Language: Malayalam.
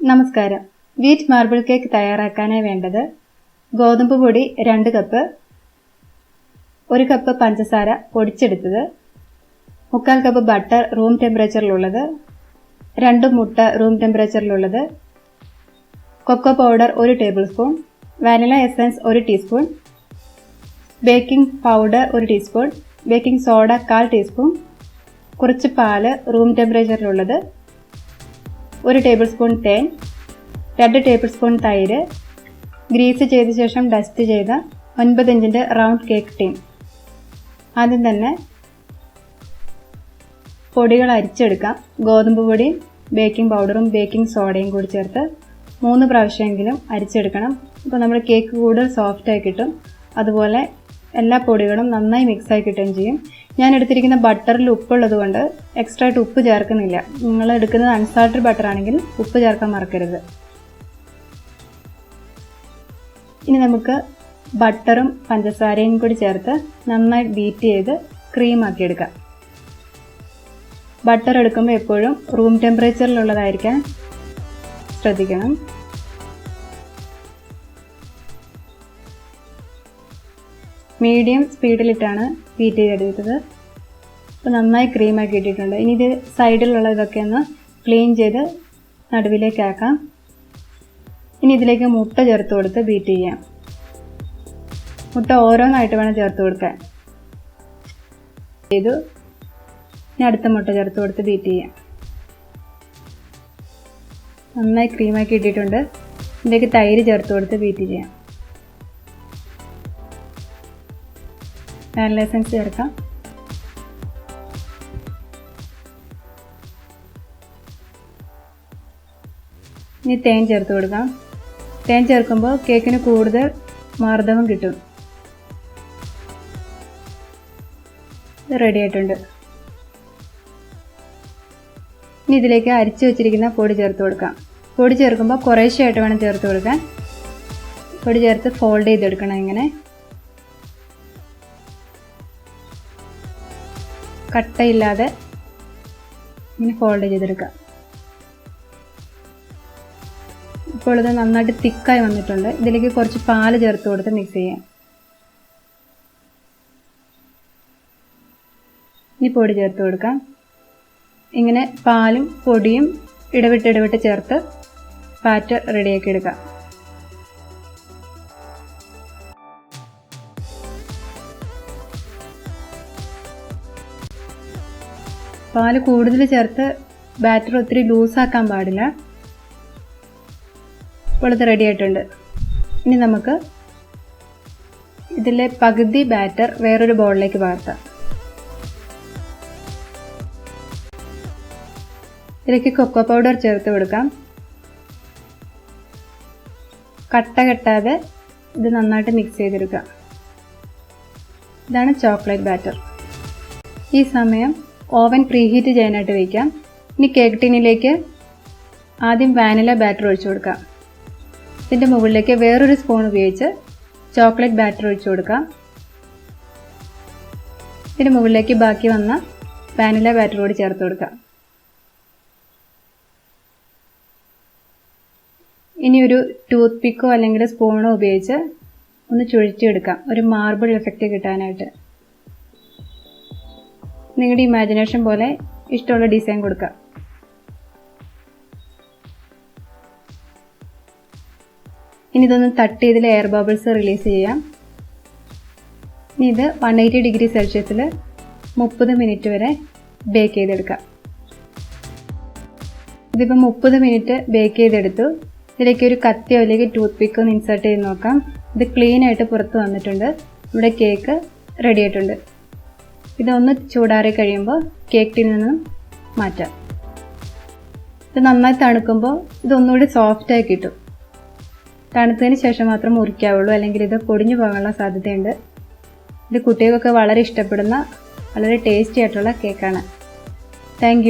നമസ്കാരം. വീറ്റ് മാർബിൾ കേക്ക് തയ്യാറാക്കാനായി വേണ്ടത് ഗോതമ്പ് പൊടി രണ്ട് കപ്പ് ഒരു കപ്പ് പഞ്ചസാര പൊടിച്ചെടുത്തത് മുക്കാൽ കപ്പ് ബട്ടർ റൂം ടെമ്പറേച്ചറിലുള്ളത് രണ്ട് മുട്ട റൂം ടെമ്പറേച്ചറിലുള്ളത് കൊക്കോ പൗഡർ ഒരു ടേബിൾ സ്പൂൺ വാനില എസൻസ് ഒരു ടീസ്പൂൺ ബേക്കിംഗ് പൗഡർ ഒരു ടീസ്പൂൺ ബേക്കിംഗ് സോഡ കാൽ ടീസ്പൂൺ കുറച്ച് പാൽ റൂം ടെമ്പറേച്ചറിലുള്ളത് ഒരു ടേബിൾ സ്പൂൺ തേൻ രണ്ട് ടേബിൾ സ്പൂൺ തൈര് ഗ്രീസ് ചെയ്ത ശേഷം ഡസ്റ്റ് ചെയ്ത ഒൻപത് ഇഞ്ചിന്റെ റൗണ്ട് കേക്ക് ടീം ആദ്യം തന്നെ പൊടികൾ അരിച്ചെടുക്കാം. ഗോതമ്പ് പൊടിയും ബേക്കിംഗ് പൗഡറും ബേക്കിംഗ് സോഡയും കൂടി ചേർത്ത് മൂന്ന് പ്രാവശ്യമെങ്കിലും അരിച്ചെടുക്കണം. അപ്പോൾ നമ്മുടെ കേക്ക് കൂടുതൽ സോഫ്റ്റായി കിട്ടും. അതുപോലെ എല്ലാ പൊടികളും നന്നായി മിക്സായി കിട്ടുകയും ചെയ്യും. ഞാൻ എടുത്തിരിക്കുന്ന ബട്ടറിൽ ഉപ്പുള്ളത് കൊണ്ട് എക്സ്ട്രാ ആയിട്ട് ഉപ്പ് ചേർക്കുന്നില്ല. നിങ്ങൾ എടുക്കുന്നത് അൺസാൾട്ടഡ് ബട്ടർ ആണെങ്കിൽ ഉപ്പ് ചേർക്കാൻ മറക്കരുത്. ഇനി നമുക്ക് ബട്ടറും പഞ്ചസാരയും കൂടി ചേർത്ത് നന്നായി ബീറ്റ് ചെയ്ത് ക്രീം ആക്കി എടുക്കാം. ബട്ടർ എടുക്കുമ്പോൾ എപ്പോഴും റൂം ടെമ്പറേച്ചറിലുള്ളതായിരിക്കാൻ ശ്രദ്ധിക്കണം. മീഡിയം സ്പീഡിലിട്ടാണ് ബീറ്റ് ചെയ്തെടുത്തത് അപ്പോൾ നന്നായി ക്രീമാക്കി ഇട്ടിട്ടുണ്ട്. ഇനി ഇത് സൈഡിലുള്ള ഇതൊക്കെ ഒന്ന് ക്ലീൻ ചെയ്ത് നടുവിലേക്കാക്കാം ഇനി ഇതിലേക്ക് മുട്ട ചേർത്ത് കൊടുത്ത് ബീറ്റ് ചെയ്യാം. മുട്ട ഓരോന്നായിട്ട് വേണം ചേർത്ത് കൊടുക്കാൻ. ചെയ്തു. ഇനി അടുത്ത മുട്ട ചേർത്ത് കൊടുത്ത് ബീറ്റ് ചെയ്യാം. നന്നായി ക്രീമാക്കി ഇട്ടിട്ടുണ്ട്. ഇതിലേക്ക് തൈര് ചേർത്ത് കൊടുത്ത് ബീറ്റ് ചെയ്യാം. വാനില എസൻസ് ചേർക്കാം. ഇനി തേൻ ചേർത്ത് കൊടുക്കാം. തേൻ ചേർക്കുമ്പോൾ കേക്കിന് കൂടുതൽ മാർദ്ദവം കിട്ടും. ഇത് റെഡി ആയിട്ടുണ്ട്. ഇനി ഇതിലേക്ക് അരിച്ചു വെച്ചിരിക്കുന്ന പൊടി ചേർത്ത് കൊടുക്കാം. പൊടി ചേർക്കുമ്പോൾ കുറേശ്ശെയായിട്ട് വേണം ചേർത്ത് കൊടുക്കാൻ. പൊടി ചേർത്ത് ഫോൾഡ് ചെയ്തെടുക്കണം ഇങ്ങനെ. കട്ടയില്ലാതെ ഇങ്ങനെ ഫോൾഡ് ചെയ്തെടുക്കുക. ഇപ്പോൾ ഇത് നന്നായിട്ട് തിക്കായി വന്നിട്ടുണ്ട്. ഇതിലേക്ക് കുറച്ച് പാൽ ചേർത്ത് കൊടുത്ത് മിക്സ് ചെയ്യാം. ഇനി പൊടി ചേർത്ത് കൊടുക്കാം. ഇങ്ങനെ പാലും പൊടിയും ഇടവിട്ട് ഇടവിട്ട് ചേർത്ത് പാറ്റ് റെഡിയാക്കി എടുക്കാം. പാൽ കൂടുതൽ ചേർത്ത് ബാറ്റർ ഒത്തിരി ലൂസാക്കാൻ പാടില്ല. ഇപ്പോൾ ഇത് റെഡി ആയിട്ടുണ്ട്. ഇനി നമുക്ക് ഇതിലെ പകുതി ബാറ്റർ വേറൊരു ബോളിലേക്ക് പകർത്താം. ഇതിലേക്ക് കൊക്കോ പൗഡർ ചേർത്ത് കൊടുക്കാം. കട്ട കെട്ടാതെ ഇത് നന്നായിട്ട് മിക്സ് ചെയ്തെടുക്കാം ഇതാണ് ചോക്ലേറ്റ് ബാറ്റർ ഈ സമയം ഓവൻ പ്രീഹീറ്റ് ചെയ്യാനായിട്ട് വയ്ക്കാം ഇനി കേക്ക് ടിന്നിലേക്ക് ആദ്യം വാനില ബാറ്റർ ഒഴിച്ചു കൊടുക്കാം. ഇതിന്റെ മുകളിലേക്ക് വേറൊരു സ്പൂൺ ഉപയോഗിച്ച് ചോക്ലേറ്റ് ബാറ്റർ ഒഴിച്ചു കൊടുക്കാം. ഇതിന്റെ മുകളിലേക്ക് ബാക്കി വന്ന വാനില ബാറ്റർ കൂടി ചേർത്ത് കൊടുക്കാം. ഇനി ഒരു ടൂത്ത് പിക്കോ അല്ലെങ്കിൽ സ്പൂണോ ഉപയോഗിച്ച് ഒന്ന് ചുഴറ്റിയെടുക്കാം. ഒരു മാർബിൾ എഫക്റ്റ് കിട്ടാനായിട്ട്. നിങ്ങളുടെ ഇമാജിനേഷൻ പോലെ ഇഷ്ടമുള്ള ഡിസൈൻ കൊടുക്കുക ഇനി ഇതൊന്ന് തട്ട് ചെയ്തിൽ എയർ ബബിൾസ് റിലീസ് ചെയ്യാം. ഇനി ഇത് വൺ എയ്റ്റി ഡിഗ്രി സെൽഷ്യസിൽ മുപ്പത് മിനിറ്റ് വരെ ബേക്ക് ചെയ്തെടുക്കാം. ഇതിപ്പോൾ മുപ്പത് മിനിറ്റ് ബേക്ക് ചെയ്തെടുത്തു. ഇതിലേക്ക് ഒരു കത്തിയോ അല്ലെങ്കിൽ ടൂത്ത് പിക്കോ ഒന്ന് ഇൻസേർട്ട് ചെയ്ത് നോക്കാം. ഇത് ക്ലീൻ ആയിട്ട് പുറത്ത് വന്നിട്ടുണ്ട്. ഇവിടെ കേക്ക് റെഡി ആയിട്ടുണ്ട്. ഇതൊന്ന് ചൂടാറി കഴിയുമ്പോൾ കേക്ക് നിന്ന് നിന്നും മാറ്റാം. ഇത് നന്നായി തണുക്കുമ്പോൾ ഇതൊന്നുകൂടി സോഫ്റ്റായി കിട്ടും. തണുത്തതിന് ശേഷം മാത്രം മുറിക്കാവുള്ളൂ. അല്ലെങ്കിൽ ഇത് പൊടിഞ്ഞു പോകാനുള്ള സാധ്യതയുണ്ട്. ഇത് കുട്ടികൾക്കൊക്കെ വളരെ ഇഷ്ടപ്പെടുന്ന വളരെ ടേസ്റ്റി ആയിട്ടുള്ള കേക്കാണ് താങ്ക്